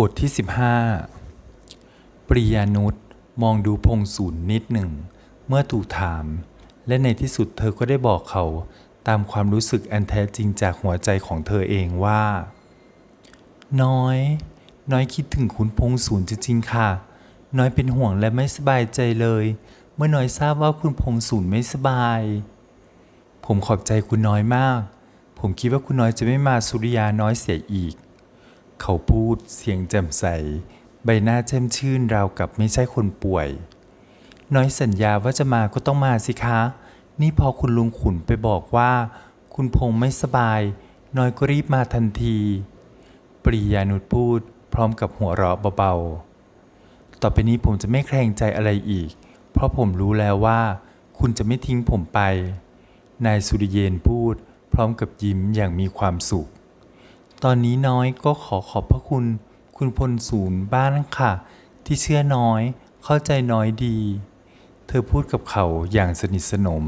บทที่ 15 ปริยานุชมองดูพงศูนย์นิดหนึ่ง เมื่อถูกถาม และในที่สุดเธอก็ได้บอกเขาตามความรู้สึกอันแท้จริงจากหัวใจของเธอเองว่า น้อย น้อยคิดถึงคุณพงศูนย์จริงๆค่ะ น้อยเป็นห่วงและไม่สบายใจเลย เมื่อน้อยทราบว่าคุณพงศูนย์ไม่สบาย ผมขอบใจคุณน้อยมาก ผมคิดว่าคุณน้อยจะไม่มาสุริยาน้อยเสียอีก เขาพูดเสียงแจ่มใส ใบหน้าแช่มชื่นราวกับไม่ใช่คนป่วย น้อยสัญญาว่าจะมาก็ต้องมาสิคะ นี่พอคุณลุงขุนไปบอกว่า คุณพงษ์ไม่สบาย น้อยก็รีบมาทันที ปริยานุชพูด พร้อมกับหัวเราะเบาๆ ต่อไปนี้ผมจะไม่แคลงใจอะไรอีก เพราะผมรู้แล้วว่า คุณจะไม่ทิ้งผมไป นายสุริเยนพูด พร้อมกับยิ้มอย่างมีความสุข ตอนนี้น้อยก็ขอขอบพระคุณ คุณพลศูนย์บ้านค่ะ ที่เชื่อน้อย เข้าใจน้อยดี เธอพูดกับเขาอย่างสนิทสนม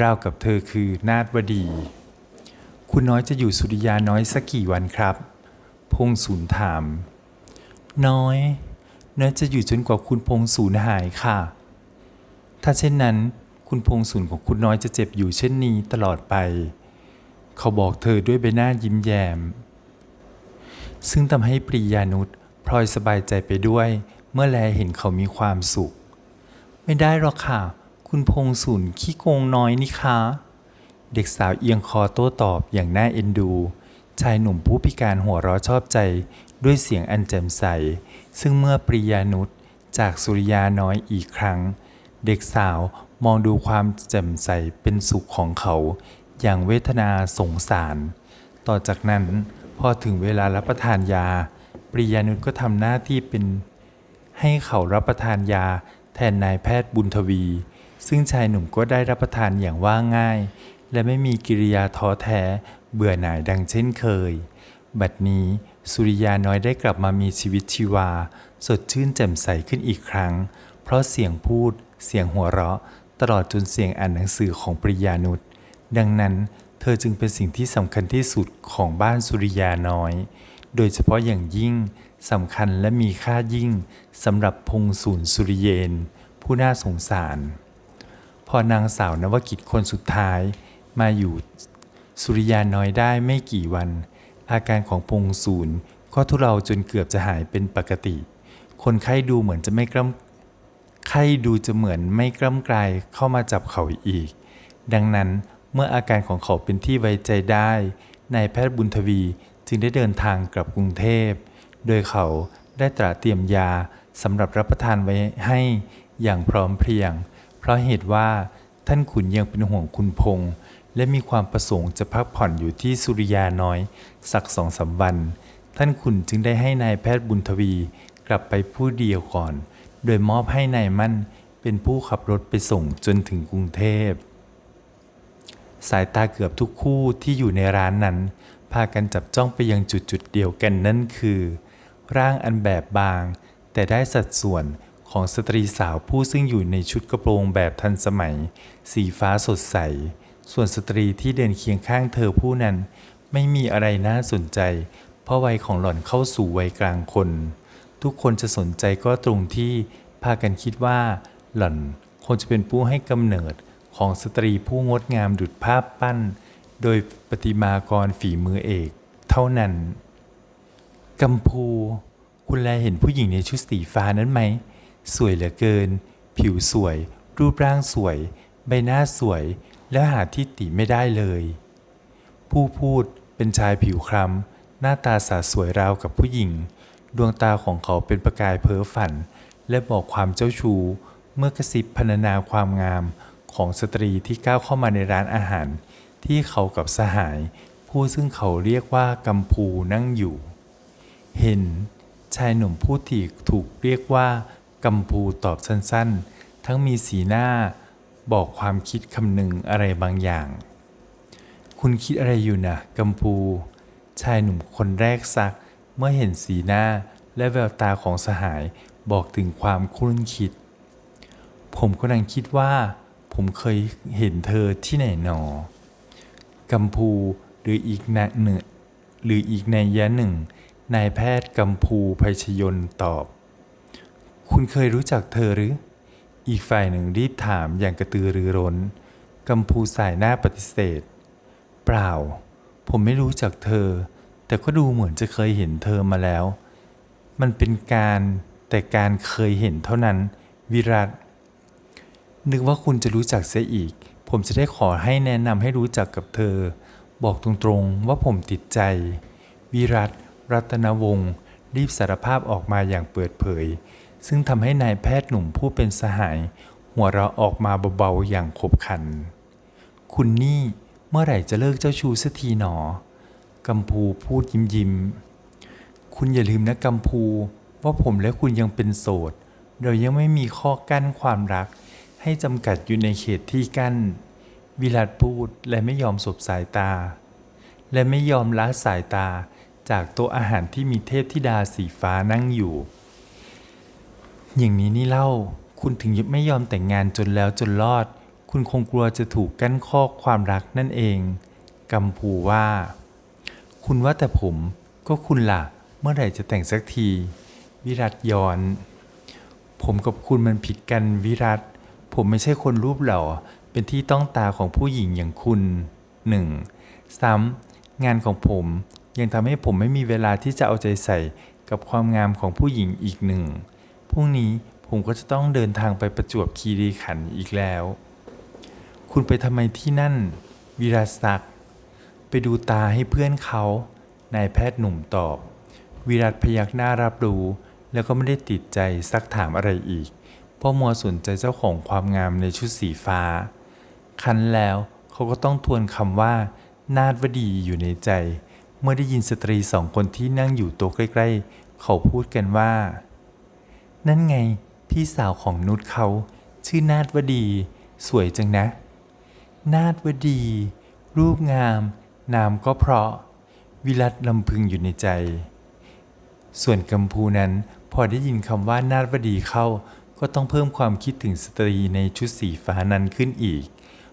ราวกับเธอคือนาฏวดี คุณน้อยจะอยู่สุริยาน้อยสักกี่วันครับ พงศูนย์ถาม น้อย น้อยจะอยู่จนกว่าคุณพงศูนย์หายค่ะ ถ้าเช่นนั้น คุณพงศูนย์ของคุณน้อยจะเจ็บอยู่เช่นนี้ตลอดไป เขาบอกเธอด้วยใบหน้ายิ้มแย้ม ซึ่งทำให้ปริยานุชพลอยสบายใจไปด้วย เมื่อแลเห็นเขามีความสุข ไม่ได้หรอกค่ะ คุณพงศูนย์ขี้โกงน้อยนี่คะ เด็กสาวเอียงคอโต้ตอบอย่างน่าเอ็นดู ชายหนุ่มผู้พิการหัวเราะชอบใจด้วยเสียงอันแจ่มใส ซึ่งเมื่อปริยานุชจากสุริยาน้อยอีกครั้ง เด็กสาวมองดูความแจ่มใสเป็นสุขของเขา อย่างเวทนาสงสาร ต่อจากนั้น อถึงเวลารับประทานยา ปริยานุชก็ทำหน้าที่เป็นให้เขารับประทานยา แทนนายแพทย์บุญทวี ซึ่งชายหนุ่มก็ได้รับประทานอย่างว่าง่าย และไม่มีกิริยาท้อแท้เบื่อหน่ายดังเช่นเคย บัดนี้สุริยาน้อยได้กลับมามีชีวิตชีวา สดชื่นแจ่มใสขึ้นอีกครั้ง เพราะเสียงพูด เสียงหัวเราะ ตลอดจนเสียงอ่านหนังสือของปริยานุชดังนั้น เธอจึงเป็นสิ่งที่สำคัญที่สุดของบ้านสุริยาน้อย โดยเฉพาะอย่างยิ่งสำคัญและมีค่ายิ่งสำหรับพงศูนย์สุริเยน ผู้น่าสงสาร พอนางสาวนวกิจคนสุดท้ายมาอยู่สุริยาน้อยได้ไม่กี่วัน อาการของพงศูนย์ก็ทุเลาจนเกือบจะหายเป็นปกติ คนไข้ดูเหมือนจะไม่กล้ำไข้ดูจะเหมือนไม่กล้ำกลายเข้ามาจับเขาอีก ดังนั้น เมื่ออาการของเขาเป็นที่ไว้ใจได้ นายแพทย์บุญทวีจึงได้เดินทางกลับกรุงเทพ โดยเขาได้ตระเตรียมยาสำหรับรับประทานไว้ให้อย่างพร้อมเพรียง เพราะเหตุว่าท่านขุนยังเป็นห่วงคุณพงษ์และมีความประสงค์จะพักผ่อนอยู่ที่สุริยาน้อย สักสองสามวัน ท่านขุนจึงได้ให้นายแพทย์บุญทวีกลับไปผู้เดียวก่อน โดยมอบให้นายมั่นเป็นผู้ขับรถไปส่งจนถึงกรุงเทพ สายตาเกือบทุกคู่ที่อยู่ในร้านนั้น พากันจับจ้องไปยังจุดจุดเดียวกันนั่นคือ ร่างอันแบบบาง แต่ได้สัดส่วนของสตรีสาวผู้ซึ่งอยู่ในชุดกระโปรงแบบทันสมัย สีฟ้าสดใส ส่วนสตรีที่เดินเคียงข้างเธอผู้นั้น ไม่มีอะไรน่าสนใจ เพราะวัยของหล่อนเข้าสู่วัยกลางคน ทุกคนจะสนใจก็ตรงที่พากันคิดว่า หล่อนคงจะเป็นผู้ให้กำเนิด ของสตรีผู้งดงามดุจภาพปั้น โดยประติมากรฝีมือเอก เท่านั้นกัมพู คุณแลเห็นผู้หญิงในชุดสีฟ้านั้นไหม สวยเหลือเกิน ผิวสวย รูปร่างสวย ใบหน้าสวย และหาที่ติไม่ได้เลย ผู้พูดเป็นชายผิวคล้ำหน้าตาสาสวยราวกับผู้หญิง ดวงตาของเขาเป็นประกายเพ้อฝัน และบอกความเจ้าชู้เมื่อกระซิบพรรณนาความงาม ของสตรีที่ก้าวเข้ามาในร้านอาหาร ที่เขากับสหาย ผู้ซึ่งเขาเรียกว่ากัมพูนั่งอยู่ เห็น ชายหนุ่มผู้ที่ถูกเรียกว่ากัมพูตอบสั้นๆ ทั้งมีสีหน้าบอกความคิดคำหนึ่งอะไรบางอย่าง คุณคิดอะไรอยู่นะกัมพู ชายหนุ่มคนแรกซัก เมื่อเห็นสีหน้าและแววตาของสหายบอกถึงความครุ่นคิด ผมกำลังคิดว่า ผมเคยเห็นเธอที่ไหนหนอ กัมพูหรืออีกนะหนึ่งหรืออีกในยะหนึ่ง นายแพทย์กัมพูไพชยนต์ตอบ คุณเคยรู้จักเธอหรือ อีกฝ่ายหนึ่งรีบถามอย่างกระตือรือร้น กัมพูสายหน้าปฏิเสธ เปล่า ผมไม่รู้จักเธอ แต่ก็ดูเหมือนจะเคยเห็นเธอมาแล้ว มันเป็นการแต่การเคยเห็นเท่านั้น วิรัต นึกว่าคุณจะรู้จักเสียอีก ผมจะได้ขอให้แนะนำให้รู้จักกับเธอ บอกตรงๆว่าผมติดใจ วิรัตรัตนวงศ์รีบสารภาพออกมาอย่างเปิดเผย ซึ่งทำให้นายแพทย์หนุ่มผู้เป็นสหาย หัวเราะออกมาเบาๆอย่างขบขัน คุณนี่เมื่อไหร่จะเลิกเจ้าชู้สักทีหนอ กัมพูพูดยิ้มยิ้ม คุณอย่าลืมนะกัมพู ว่าผมและคุณยังเป็นโสด เรายังไม่มีข้อกั้นความรัก ให้จำกัดอยู่ในเขตที่กั้น วิรัตพูดและไม่ยอมสบสายตา และไม่ยอมละสายตาจากโต๊ะอาหารที่มีเทพธิดาสีฟ้านั่งอยู่ อย่างนี้นี่เล่า คุณถึงไม่ยอมแต่งงานจนแล้วจนรอด คุณคงกลัวจะถูกกั้นข้อความรักนั่นเองกัมพูว่า คุณว่าแต่ผมก็คุณล่ะ เมื่อไหร่จะแต่งสักที วิรัตย้อน ผมกับคุณมันผิดกันวิรัต ผมไม่ใช่คนรูปหล่อ เป็นที่ต้องตาของผู้หญิงอย่างคุณหนึ่งซ้ำงานของผมยังทำให้ผมไม่มีเวลาที่จะเอาใจใส่กับความงามของผู้หญิงอีกหนึ่งพรุ่งนี้ผมก็จะต้องเดินทางไปประจวบคีรีขันธ์อีกแล้ว คุณไปทำไมที่นั่น วิราศักดิ์ไปดูตาให้เพื่อนเขา นายแพทย์หนุ่มตอบ วิรัตพยักหน้ารับรู้ แล้วก็ไม่ได้ติดใจซักถามอะไรอีก พราะมัวสนใจเจ้าของความงามในชุดสีฟ้า คันแล้วเขาก็ต้องทวนคำว่า นาฏวดีอยู่ในใจ เมื่อได้ยินสตรีสองคนที่นั่งอยู่โต๊ะใกล้ ๆ เขาพูดกันว่า นั่นไงพี่สาวของนุชเขา ชื่อนาฏวดี สวยจังนะ นาฏวดี รูปงาม นามก็เพราะ วิรัตลำพึงอยู่ในใจ ส่วนกัมพูนั้นพอได้ยินคำว่านาฏวดีเข้า ก็ต้องเพิ่มความคิดถึงสตรีในชุดสีฟ้านั้นขึ้นอีก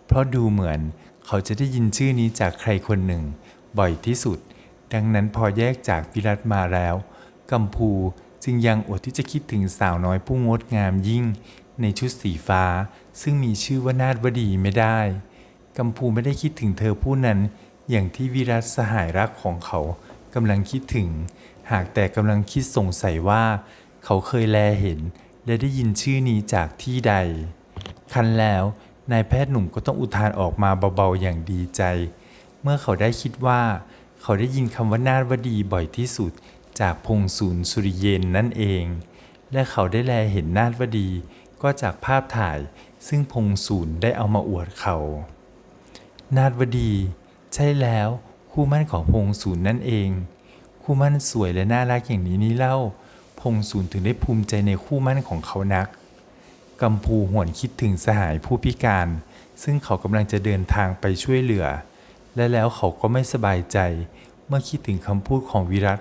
เพราะดูเหมือนเขาจะได้ยินชื่อนี้จากใครคนหนึ่ง บ่อยที่สุด ดังนั้นพอแยกจากวิรัตมาแล้วกัมพูจึงยังอดที่จะคิดถึงสาวน้อยผู้งดงามยิ่ง ในชุดสีฟ้า ซึ่งมีชื่อว่านาฏวดีไม่ได้กัมพูไม่ได้คิดถึงเธอผู้นั้น อย่างที่วิรัตสหายรักของเขากำลังคิดถึง หากแต่กำลังคิดสงสัยว่า เขาเคยแลเห็น และได้ยินชื่อนี้จากที่ใด คันแล้วนายแพทย์หนุ่มก็ต้องอุทานออกมาเบาๆอย่างดีใจ เมื่อเขาได้คิดว่า เขาได้ยินคำว่านาฏวดีบ่อยที่สุดจากพงศูนย์สุริเยนนั่นเอง และเขาได้แลเห็นนาฏวดีก็จากภาพถ่ายซึ่งพงศูนย์ได้เอามาอวดเขา นาฏวดี ใช่แล้วคู่มั่นของพงศูนย์นั่นเอง คู่มั่นสวยและน่ารักอย่างนี้นี่เล่า พงศูนย์ถึงได้ภูมิใจในคู่มั่นของเขานักกัมพูหวนคิดถึงสหายผู้พิการ ซึ่งเขากำลังจะเดินทางไปช่วยเหลือ และแล้วเขาก็ไม่สบายใจ เมื่อคิดถึงคำพูดของวิรัต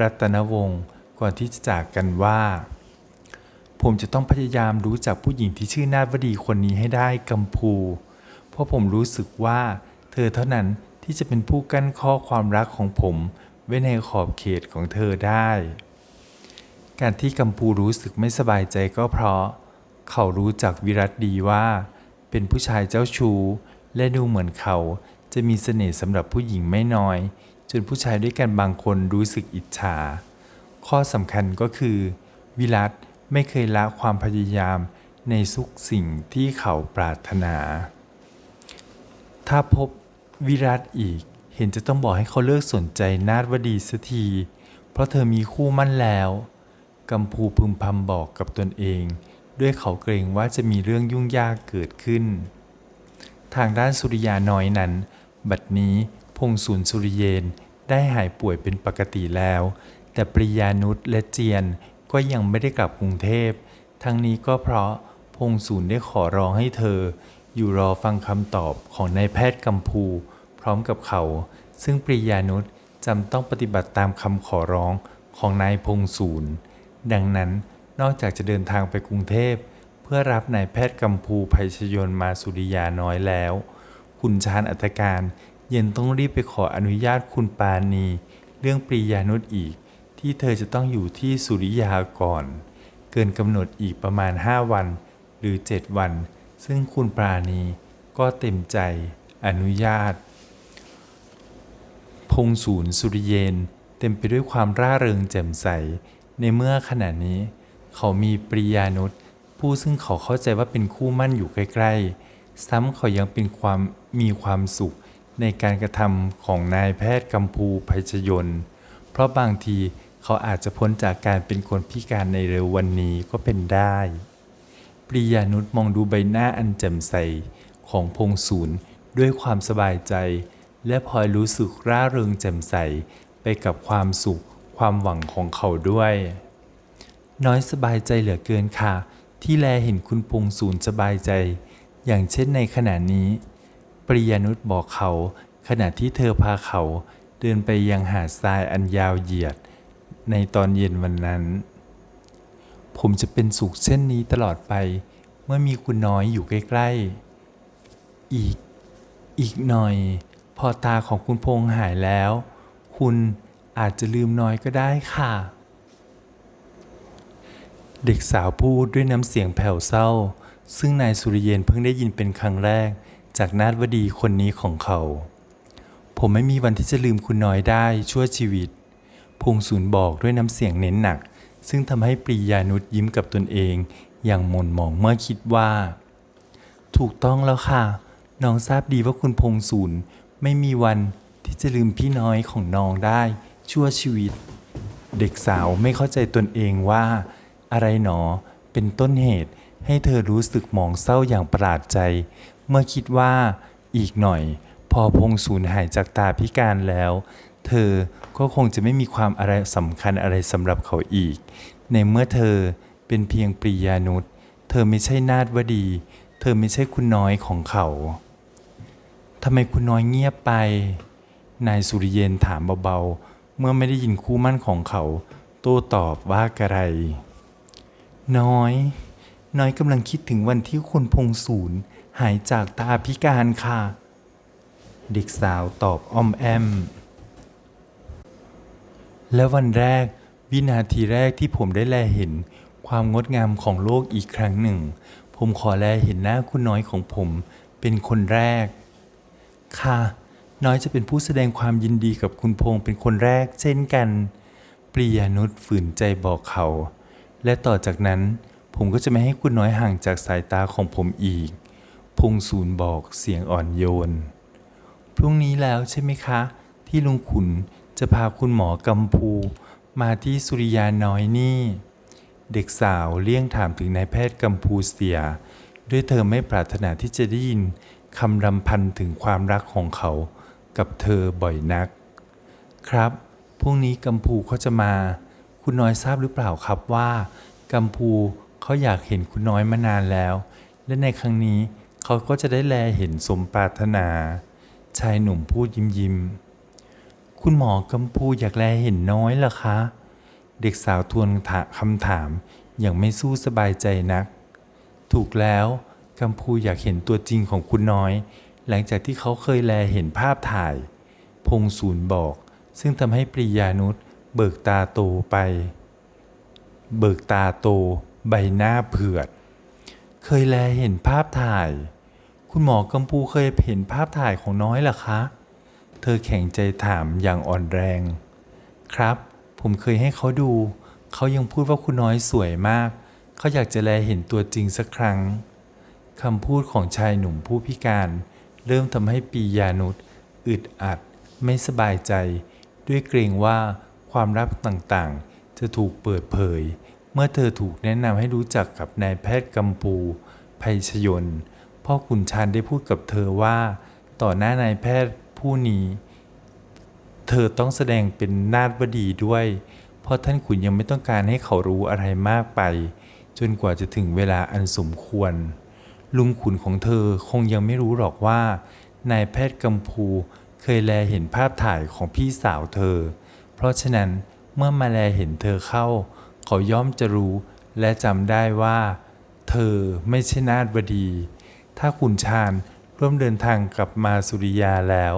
รัตนวงศ์ก่อนที่จะจากกันว่า ผมจะต้องพยายามรู้จักผู้หญิงที่ชื่อนาฏวดีคนนี้ให้ได้กัมพู เพราะผมรู้สึกว่า เธอเท่านั้นที่จะเป็นผู้กั้นข้อความรักของผม ไว้ในขอบเขตของเธอได้ การที่กัมพูรู้สึกไม่สบายใจก็เพราะ เขารู้จักวิรัตดีว่า เป็นผู้ชายเจ้าชู้ และดูเหมือนเขาจะมีเสน่ห์สำหรับผู้หญิงไม่น้อย จนผู้ชายด้วยกันบางคนรู้สึกอิจฉา ข้อสำคัญก็คือ วิรัตไม่เคยละความพยายามในทุกสิ่งที่เขาปรารถนา ถ้าพบวิรัตอีกเห็นจะต้องบอกให้เขาเลิกสนใจนาฏวดีสักที เพราะเธอมีคู่มั่นแล้ว กัมพูพึมพำบอกกับตนเอง ด้วยเขาเกรงว่าจะมีเรื่องยุ่งยากเกิดขึ้น ทางด้านสุริยาน้อยนั้น บัดนี้พงศูนย์สุริเยนได้หายป่วยเป็นปกติแล้ว แต่ปริยานุชและเจียนก็ยังไม่ได้กลับกรุงเทพ ทั้งนี้ก็เพราะพงศูนย์ได้ขอร้องให้เธอ อยู่รอฟังคำตอบของนายแพทย์กัมพู พร้อมกับเขา ซึ่งปริยานุชจำต้องปฏิบัติตามคำขอร้องของนายพงศูนย์ ดังนั้นนอกจากจะเดินทางไปกรุงเทพ เพื่อรับนายแพทย์กัมพูไพชยนมาสุริยาน้อยแล้ว คุณชาญอัตการยังต้องรีบไปขออนุญาตคุณปาณี เรื่องปริยานุชอีก ที่เธอจะต้องอยู่ที่สุริยาก่อน เกินกำหนดอีกประมาณ 5 วัน หรือ 7 วัน ซึ่งคุณปราณีก็เต็มใจอนุญาต พงศูนย์สุริเยนเต็มไปด้วยความร่าเริงแจ่มใส ในเมื่อขณะนี้ เขามีปริยานุษผู้ซึ่งเขาเข้าใจว่าเป็นคู่มั่นอยู่ใกล้ ๆ ซ้ำเขายังเป็นความมีความสุขในการกระทำของนายแพทย์กัมพูภัยชยน เพราะบางทีเขาอาจจะพ้นจากการเป็นคนพิการในเร็ววันนี้ก็เป็นได้ ปริยานุชมองดูใบหน้าอันแจ่มใสของพงศูนย์ด้วยความสบายใจ และพลอยรู้สึกร่าเริงแจ่มใสไปกับความสุข ความหวังของเขาด้วย น้อยสบายใจเหลือเกินค่ะ ที่แลเห็นคุณพงศูนย์สบายใจ อย่างเช่นในขณะนี้ ปริยนุชบอกเขาขณะที่เธอพาเขาเดินไปยังหาดทรายอันยาวเหยียด ในตอนเย็นวันนั้น ผมจะเป็นสุขเช่นนี้ตลอดไป เมื่อมีคุณน้อยอยู่ใกล้ๆ อีกอีกหน่อย พอตาของคุณพงษ์หายแล้ว คุณ อาจจะลืมน้อยก็ได้ค่ะ เด็กสาวพูดด้วยน้ำเสียงแผ่วเศร้า ซึ่งนายสุริเยนเพิ่งได้ยินเป็นครั้งแรก จากนาฏวดีคนนี้ของเขา ผมไม่มีวันที่จะลืมคุณน้อยได้ชั่วชีวิต พงศูนย์บอกด้วยน้ำเสียงเน้นหนัก ซึ่งทำให้ปรียานุชยิ้มกับตนเองอย่างหม่นหมองเมื่อคิดว่า ถูกต้องแล้วค่ะ น้องทราบดีว่าคุณพงศูนย์ไม่มีวันที่จะลืมพี่น้อยของน้องได้ ชั่วชีวิต เด็กสาวไม่เข้าใจตนเองว่า อะไรหนอเป็นต้นเหตุให้เธอรู้สึกหมองเศร้าอย่างประหลาดใจ เมื่อคิดว่าอีกหน่อย พอพงศูนย์หายจากตาพิการแล้ว เธอก็คงจะไม่มีความอะไรสำคัญอะไรสำหรับเขาอีก ในเมื่อเธอเป็นเพียงปริยานุษเธอไม่ใช่นาฏวดี เธอไม่ใช่คุณน้อยของเขาทำไมคุณน้อยเงียบไป นายสุริเยนถามเบาๆ เมื่อไม่ได้ยินคู่มั่นของเขา โต้ตอบว่ากระไร น้อย น้อยกำลังคิดถึงวันที่คุณพงศูนย์หายจากตาพิการค่ะ เด็กสาวตอบอ้อมแอม และวันแรก วินาทีแรกที่ผมได้แลเห็น ความงดงามของโลกอีกครั้งหนึ่ง ผมขอแลเห็นหน้าคุณน้อยของผมเป็นคนแรก ค่ะ น้อยจะเป็นผู้แสดงความยินดีกับคุณพงษ์เป็นคนแรก เช่นกันปริยานุชฝืนใจบอกเขา และต่อจากนั้นผมก็จะไม่ให้คุณน้อยห่างจากสายตาของผมอีก พงศูนย์บอกเสียงอ่อนโยน พรุ่งนี้แล้วใช่ไหมคะ ที่ลุงขุนจะพาคุณหมอกัมพูมาที่สุริยาน้อยนี่ เด็กสาวเลี่ยงถามถึงนายแพทย์กัมพูเสีย ด้วยเธอไม่ปรารถนาที่จะได้ยินคำรำพันถึงความรักของเขา กับเธอบ่อยนัก ครับ พรุ่งนี้กัมพูเขาจะมา คุณน้อยทราบหรือเปล่าครับว่า กัมพูเขาอยากเห็นคุณน้อยมานานแล้ว และในครั้งนี้เขาก็จะได้แลเห็นสมปรารถนา ชายหนุ่มพูดยิ้มยิ้มคุณหมอกัมพูอยากแลเห็นน้อยเหรอคะ เด็กสาวทวนถคำถามอย่างไม่สู้สบายใจนัก ถูกแล้วกัมพูอยากเห็นตัวจริงของคุณน้อย หลังจากที่เขาเคยแลเห็นภาพถ่าย พงศูนย์บอก ซึ่งทำให้ปริยานุชเบิกตาโตไป เบิกตาโต ใบหน้าเผือด เคยแลเห็นภาพถ่าย คุณหมอกัมพูเคยเห็นภาพถ่ายของน้อยหรอคะ เธอแข็งใจถามอย่างอ่อนแรง ครับ ผมเคยให้เขาดู เขายังพูดว่าคุณน้อยสวยมาก เขาอยากจะแลเห็นตัวจริงสักครั้งคำพูดของชายหนุ่มผู้พิการ เริ่มทำให้ปียานุษอึดอัดไม่สบายใจ ด้วยเกรงว่าความลับต่างๆ จะถูกเปิดเผย เมื่อเธอถูกแนะนำให้รู้จักกับนายแพทย์กัมพูภัยชยนพ่อขุนชานได้พูดกับเธอว่า ต่อหน้านายแพทย์ผู้นี้ เธอต้องแสดงเป็นนาฏวดีด้วย เพราะท่านขุนยังไม่ต้องการให้เขารู้อะไรมากไป จนกว่าจะถึงเวลาอันสมควร ลุงขุนของเธอคงยังไม่รู้หรอกว่านายแพทย์กัมพูเคยแลเห็นภาพถ่ายของพี่สาวเธอ เพราะฉะนั้นเมื่อมาแลเห็นเธอเข้า เขาย่อมจะรู้และจำได้ว่า เธอไม่ใช่นาฏวดี ถ้าขุนชาญร่วมเดินทางกลับมาสุริยาแล้ว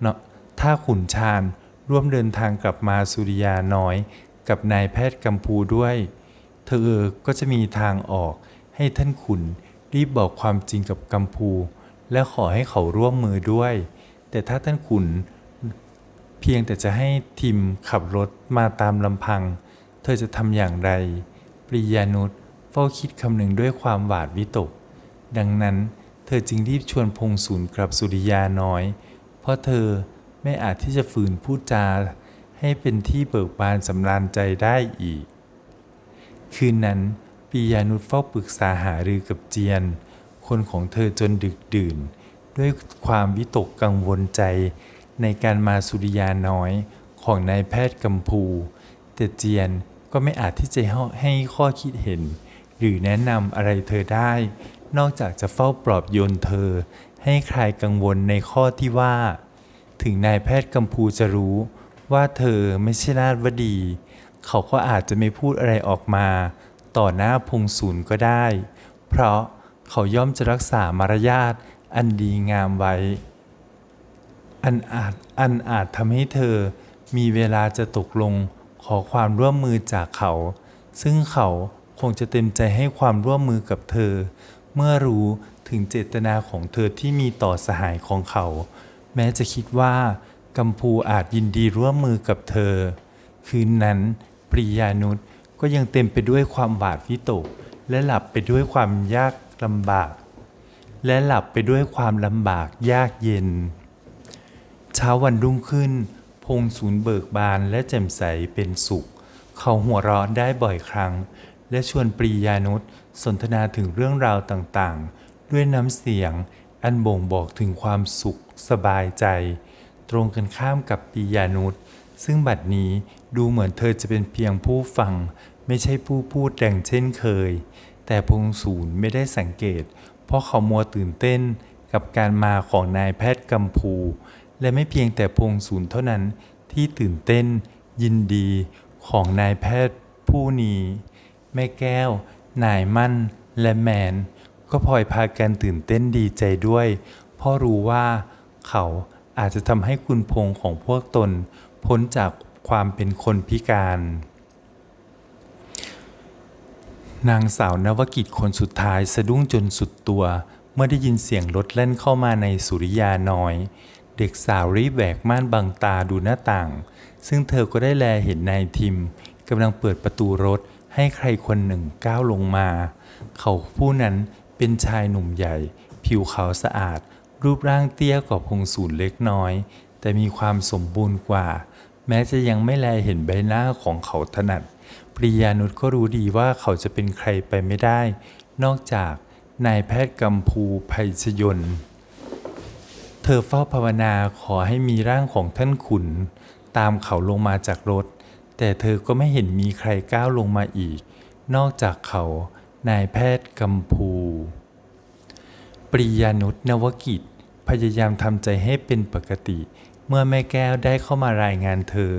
เนาะถ้าขุนชาญร่วมเดินทางกลับมาสุริยาน้อย กับนายแพทย์กัมพูด้วย เธอก็จะมีทางออกให้ท่านขุน รีบบอกความจริงกับกัมพู และขอให้เขาร่วมมือด้วย แต่ถ้าท่านขุน เพียงแต่จะให้ทิมขับรถมาตามลำพัง เธอจะทำอย่างไร ปริยานุชเฝ้าคิดคำหนึ่งด้วยความหวาดวิตก ดังนั้นเธอจึงรีบชวนพงศูนย์กลับสุริยาน้อย เพราะเธอไม่อาจที่จะฝืนพูดจา ให้เป็นที่เบิกบานสำราญใจได้อีก คืนนั้น ปิยานุชเฝ้าปรึกษาหารือกับเจียน คนของเธอจนดึกดื่น ด้วยความวิตกกังวลใจในการมาสุริยาน้อยของนายแพทย์กัมพู แต่เจียนก็ไม่อาจที่จะให้ข้อคิดเห็น หรือแนะนำอะไรเธอได้ นอกจากจะเฝ้าปลอบโยนเธอ ให้คลายกังวลในข้อที่ว่า ถึงนายแพทย์กัมพูจะรู้ว่าเธอไม่ใช่ราชวดี เขาก็อาจจะไม่พูดอะไรออกมา ต่อหน้าพงศูนย์ก็ได้ เพราะเขาย่อมจะรักษามารยาทอันดีงามไว้ อันอาจอันอาจทำให้เธอมีเวลาจะตกลงขอความร่วมมือจากเขา ซึ่งเขาคงจะเต็มใจให้ความร่วมมือกับเธอ เมื่อรู้ถึงเจตนาของเธอที่มีต่อสหายของเขา แม้จะคิดว่ากัมพูอาจยินดีร่วมมือกับเธอ คืนนั้นปริยานุช ก็ยังเต็มไปด้วยความหวาดวิตก และหลับไปด้วยความยากลำบาก และหลับไปด้วยความลำบากยากเย็น เช้าวันรุ่งขึ้น พงศูนย์เบิกบานและแจ่มใสเป็นสุข เขาหัวเราะได้บ่อยครั้ง และชวนปรียานุชสนทนาถึงเรื่องราวต่างๆ ด้วยน้ำเสียงอันบ่งบอกถึงความสุขสบายใจ ตรงกันข้ามกับปียานุช ซึ่งบัดนี้ดูเหมือนเธอจะเป็นเพียงผู้ฟัง ไม่ใช่ผู้พูดดังเช่นเคย แต่พงศูนย์ไม่ได้สังเกต เพราะเขามัวตื่นเต้นกับการมาของนายแพทย์กัมพู และไม่เพียงแต่พงศูนย์เท่านั้นที่ตื่นเต้น ยินดีของนายแพทย์ผู้นี้แม่แก้ว นายมั่น และแมน ก็พลอยพากันตื่นเต้นดีใจด้วย เพราะรู้ว่าเขาอาจจะทำให้คุณพงของพวกตน พ้นจากความเป็นคนพิการ นางสาวนวกิจคนสุดท้ายสะดุ้งจนสุดตัว เมื่อได้ยินเสียงรถเล่นเข้ามาในสุริยาน้อย เด็กสาวรีบแหวกม่านบังตาดูหน้าต่าง ซึ่งเธอก็ได้แลเห็นนายทิมกำลังเปิดประตูรถให้ใครคนหนึ่งก้าวลงมา เขาผู้นั้นเป็นชายหนุ่มใหญ่ ผิวขาวสะอาด รูปร่างเตี้ยกว่าพงศูนย์เล็กน้อย แต่มีความสมบูรณ์กว่า แม้จะยังไม่แลเห็นใบหน้าของเขาถนัดปริยานุชก็รู้ดีว่าเขาจะเป็นใครไปไม่ได้ นอกจากนายแพทย์กัมพูภัยชยนเธอเฝ้าภาวนาขอให้มีร่างของท่านขุน ตามเขาลงมาจากรถ แต่เธอก็ไม่เห็นมีใครก้าวลงมาอีก นอกจากเขา นายแพทย์กัมพูปริยานุชนวกิจ พยายามทำใจให้เป็นปกติ เมื่อแม่แก้วได้เข้ามารายงานเธอ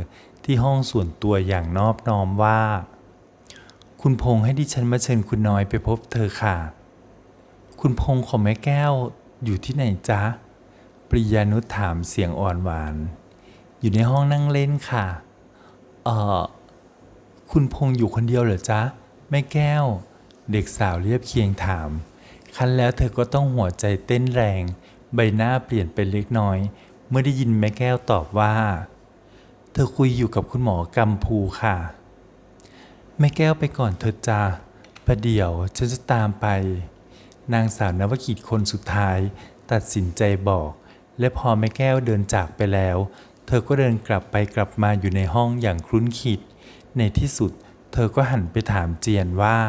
ที่ห้องส่วนตัวอย่างนอบน้อมว่า คุณพงษ์ให้ดิฉันมาเชิญคุณน้อยไปพบเธอค่ะ คุณพงษ์ของแม่แก้วอยู่ที่ไหนจ๊ะ ปริยานุถามเสียงอ่อนหวาน อยู่ในห้องนั่งเล่นค่ะ เออคุณพงษ์อยู่คนเดียวเหรอจ๊ะ แม่แก้ว เด็กสาวเรียบเคียงถาม คันแล้วเธอก็ต้องหัวใจเต้นแรง ใบหน้าเปลี่ยนไปเล็กน้อย เมื่อได้ยินแม่แก้วตอบว่า เธอคุยอยู่กับคุณหมอกัมพูค่ะ แม่แก้วไปก่อนเธอจ้าประเดี๋ยวฉันจะตามไป นางสาวนวกิจคนสุดท้าย ตัดสินใจบอก และพอแม่แก้วเดินจากไปแล้ว เธอก็เดินกลับไปกลับมาอยู่ในห้องอย่างคลุ้นคิด ในที่สุด เธอก็หันไปถามเจียนว่า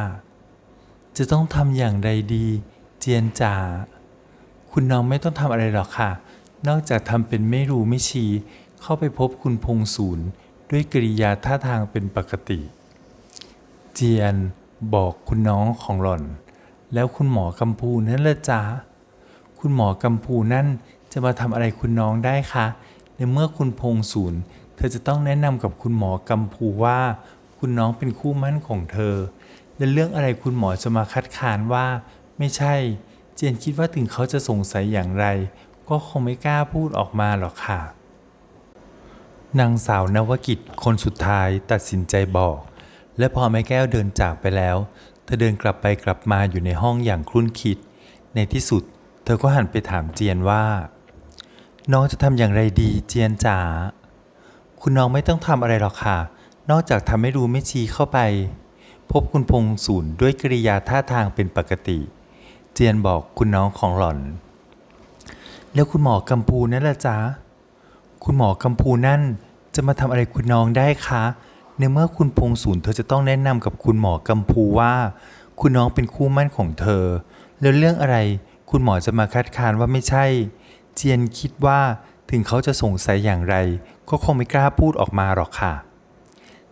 จะต้องทำอย่างไรดี เจียนจ๋าคุณน้องไม่ต้องทำอะไรหรอกค่ะ นอกจากทำเป็นไม่รู้ไม่ชี้เข้าไปพบคุณพงศูนย์ด้วยกริยาท่าทางเป็นปกติ เจียนบอกคุณน้องของหล่อน แล้วคุณหมอกัมพูนั่นละจ๊ะคุณหมอกัมพูนั่นจะมาทำอะไรคุณน้องได้คะในเมื่อคุณพงศูนย์เธอจะต้องแนะนำกับคุณหมอกัมพูว่า คุณน้องเป็นคู่มั่นของเธอ และเรื่องอะไรคุณหมอจะมาคัดค้านว่า ไม่ใช่ เจียนคิดว่าถึงเขาจะสงสัยอย่างไร ก็คงไม่กล้าพูดออกมาหรอกค่ะ นางสาวนวกิจคนสุดท้ายตัดสินใจบอก และพอแม่แก้วเดินจากไปแล้ว เธอเดินกลับไปกลับมาอยู่ในห้องอย่างครุ่นคิด ในที่สุด เธอก็หันไปถามเจียนว่า น้องจะทำอย่างไรดีเจียนจ๋า คุณน้องไม่ต้องทำอะไรหรอกค่ะ นอกจากทำให้รู้ไม่ชี้เข้าไป พบคุณพงศูนย์ด้วยกริยาท่าทางเป็นปกติ เจียนบอกคุณน้องของหล่อน แล้วคุณหมอกัมพูนั่นละจ๊ะ คุณหมอกัมพูนั่นจะมาทำอะไรคุณน้องได้คะ ในเมื่อคุณพงศูนย์เธอจะต้องแนะนำกับคุณหมอกัมพูว่า คุณน้องเป็นคู่มั่นของเธอ แล้วเรื่องอะไรคุณหมอจะมาคัดค้านว่าไม่ใช่ เจียนคิดว่าถึงเขาจะสงสัยอย่างไร ก็คงไม่กล้าพูดออกมาหรอกค่ะ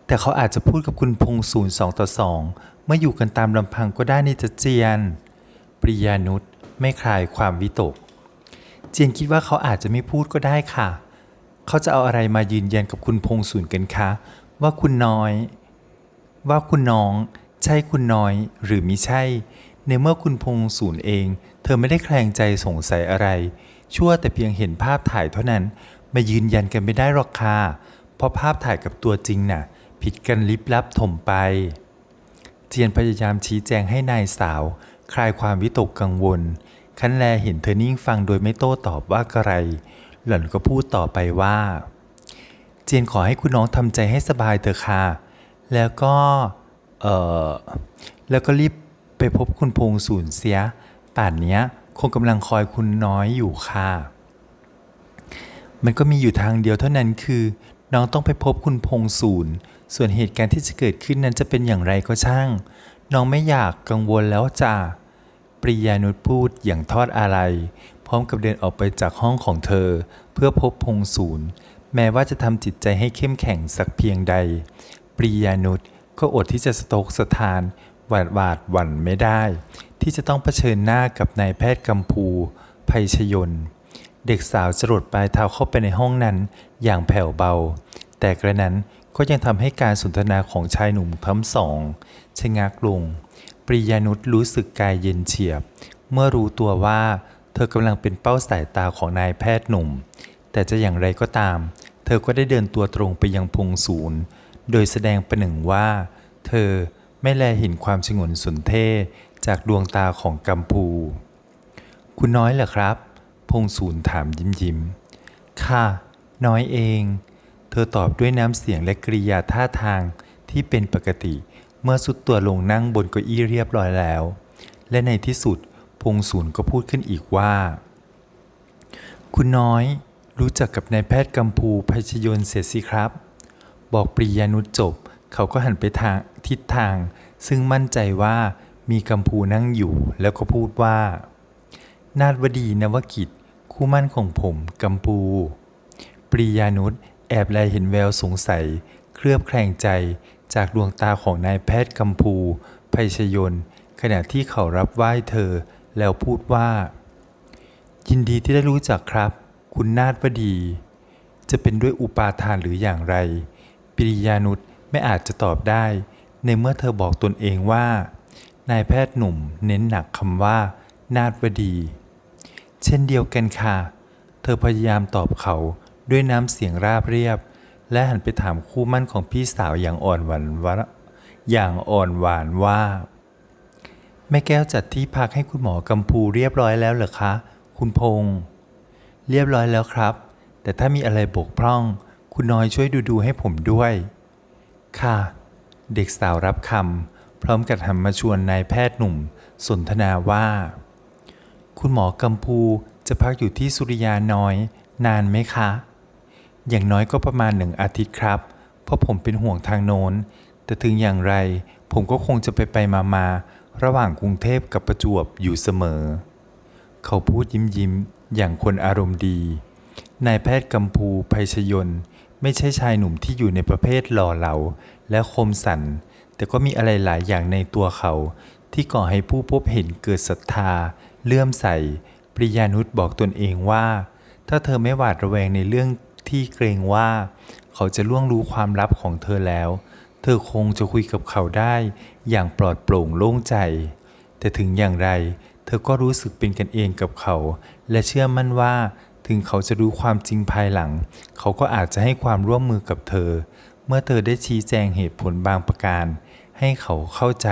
แต่เขาอาจจะพูดกับคุณพงศูนย์สองต่อสองเมื่ออยู่กันตามลำพังก็ได้นี่จะเจียน ปริยานุษไม่คลายความวิตก เจียนคิดว่าเขาอาจจะไม่พูดก็ได้ค่ะ เขาจะเอาอะไรมายืนยันกับคุณพงศูนย์กันคะ ว่าคุณน้อย ว่าคุณน้อง ใช่คุณน้อยหรือมิใช่ ในเมื่อคุณพงศูนย์เอง เธอไม่ได้แคลงใจสงสัยอะไร ชั่วแต่เพียงเห็นภาพถ่ายเท่านั้น มายืนยันกันไม่ได้หรอกค่ะ เพราะภาพถ่ายกับตัวจริงน่ะ ผิดกันลิบลับถมไป เจียนพยายามชี้แจงให้นายสาว คลายความวิตกกังวล คันแลเห็นเธอนิ่งฟังโดยไม่โต้ตอบว่าอะไร หล่อนก็พูดต่อไปว่า เจียนขอให้คุณน้องทำใจให้สบายเถอะค่ะ แล้วก็ เออแล้วก็รีบไปพบคุณพงศูนย์เสีย ป่านเนี้ยคงกำลังคอยคุณน้อยอยู่ค่ะ มันก็มีอยู่ทางเดียวเท่านั้นคือ น้องต้องไปพบคุณพงศูนย์ ส่วนเหตุการณ์ที่จะเกิดขึ้นนั้นจะเป็นอย่างไรก็ช่าง น้องไม่อยากกังวลแล้วจ้า ปริยานุชพูดอย่างทอดอาลัยพร้อมกับเดินออกไปจากห้องของเธอ เพื่อพบพงศูนย์ แม้ว่าจะทำจิตใจให้เข้มแข็งสักเพียงใด ปริยานุชก็อดที่จะสะทกสถาน หวาดหวาดหวั่นไม่ได้ ที่จะต้องเผชิญหน้ากับนายแพทย์กัมพูภัยชยน เด็กสาวจรดปลายเท้าเข้าไปในห้องนั้นอย่างแผ่วเบา แต่กระนั้นก็ยังทำให้การสนทนาของชายหนุ่มทั้งสองชะงักลง ปริยานุชรู้สึกกายเย็นเฉียบ เมื่อรู้ตัวว่า เธอกำลังเป็นเป้าสายตาของนายแพทย์หนุ่ม แต่จะอย่างไรก็ตาม เธอก็ได้เดินตัวตรงไปยังพงศูนย์ โดยแสดงประหนึ่งว่า เธอไม่แลเห็นความฉงนสุนเท่จากดวงตาของกัมพู คุณน้อยเหรอครับ พงศูนย์ถามยิ้มยิ้ม ค่ะ น้อยเอง เธอตอบด้วยน้ำเสียงและกริยาท่าทางที่เป็นปกติ เมื่อสุดตัวลงนั่งบนเก้าอี้เรียบร้อยแล้ว และในที่สุดพงศูนย์ก็พูดขึ้นอีกว่า คุณน้อยรู้จักกับนายแพทย์กัมพูภัยชยนต์เสียสิครับ บอกปริยานุจบ เขาก็หันไปทางทิศทาง ซึ่งมั่นใจว่ามีกัมพูนั่งอยู่แล้วก็พูดว่า นาฏวดีนวกิจ คู่มั่นของผมกัมพู ปริยานุชแอบแลเห็นแววสงสัย เคลือบแคลงใจ จากดวงตาของนายแพทย์กัมพูภัยชยน ขณะที่เขารับไหว้เธอ แล้วพูดว่า ยินดีที่ได้รู้จักครับ คุณนาฏวดี จะเป็นด้วยอุปาทานหรืออย่างไรปริยานุชไม่อาจจะตอบได้ ในเมื่อเธอบอกตนเองว่า นายแพทย์หนุ่มเน้นหนักคำว่า นาฏวดี เช่นเดียวกันค่ะ เธอพยายามตอบเขาด้วยน้ำเสียงราบเรียบ และหันไปถามคู่มั่นของพี่สาวอย่างอ่อนหวานว่าอย่างอ่อนหวานว่า แม่แก้วจัดที่พักให้คุณหมอกัมพูเรียบร้อยแล้วเหรอคะ คุณพงษ์เรียบร้อยแล้วครับ แต่ถ้ามีอะไรบกพร่อง คุณน้อยช่วยดูดูให้ผมด้วย ค่ะ เด็กสาวรับคำพร้อมกับหันมาชวนนายแพทย์หนุ่ม สนทนาว่า คุณหมอกัมพูจะพักอยู่ที่สุริยาน้อย นานไหมคะ อย่างน้อยก็ประมาณหนึ่งอาทิตย์ครับ เพราะผมเป็นห่วงทางโน้น แต่ถึงอย่างไร ผมก็คงจะไปไปมามาระหว่างกรุงเทพกับประจวบอยู่เสมอ เขาพูดยิ้มยิ้มอย่างคนอารมณ์ดี นายแพทย์กัมพูภัยชยนต์ไม่ใช่ชายหนุ่มที่อยู่ในประเภทหล่อเหลาและคมสัน แต่ก็มีอะไรหลายอย่างในตัวเขา ที่ก่อให้ผู้พบเห็นเกิดศรัทธา เลื่อมใส ปริยานุชบอกตนเองว่า ถ้าเธอไม่หวาดระแวงในเรื่อง ที่เกรงว่า เขาจะล่วงรู้ความลับของเธอแล้ว เธอคงจะคุยกับเขาได้อย่างปลอดโปร่งโล่งใจ แต่ถึงอย่างไร เธอก็รู้สึกเป็นกันเองกับเขา และเชื่อมั่นว่า ถึงเขาจะรู้ความจริงภายหลัง เขาก็อาจจะให้ความร่วมมือกับเธอ เมื่อเธอได้ชี้แจงเหตุผลบางประการ ให้เขาเข้าใจ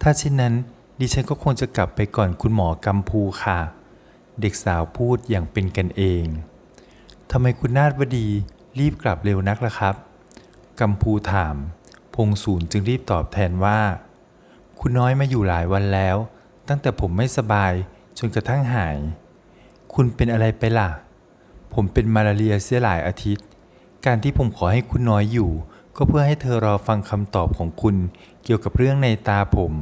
ถ้าเช่นนั้นดิฉันก็คงจะกลับไปก่อนคุณหมอกัมพูค่ะ เด็กสาวพูดอย่างเป็นกันเอง ทำไมคุณนาฏวดีรีบกลับเร็วนักล่ะครับกัมพูถาม พงศูนย์จึงรีบตอบแทนว่า คุณน้อยมาอยู่หลายวันแล้ว ตั้งแต่ผมไม่สบายจนกระทั่งหาย คุณเป็นอะไรไปล่ะ ผมเป็นมาลาเรียเสียหลายอาทิตย์ การที่ผมขอให้คุณน้อยอยู่ ก็เพื่อให้เธอรอฟังคำตอบของคุณเกี่ยวกับเรื่องในตาผม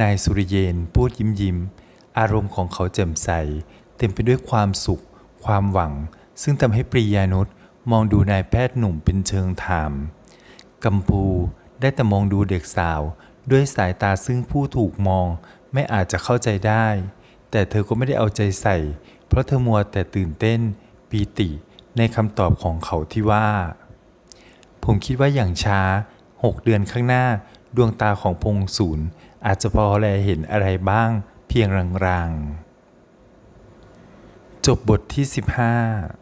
นายสุริเยนพูดยิ้มยิ้ม อารมณ์ของเขาแจ่มใส เต็มไปด้วยความสุข ความหวัง ซึ่งทำให้ปริยานุชมองดูนายแพทย์หนุ่มเป็นเชิงถามกัมพูได้แต่มองดูเด็กสาวด้วยสายตาซึ่งผู้ถูกมองไม่อาจจะเข้าใจได้ แต่เธอก็ไม่ได้เอาใจใส่ เพราะเธอมัวแต่ตื่นเต้น ปีติในคำตอบของเขาที่ว่า ผมคิดว่าอย่างช้า6เดือนข้างหน้า ดวงตาของพงศูนย์อาจจะพอแลเห็นอะไรบ้างเพียงรางๆ จบบทที่ 15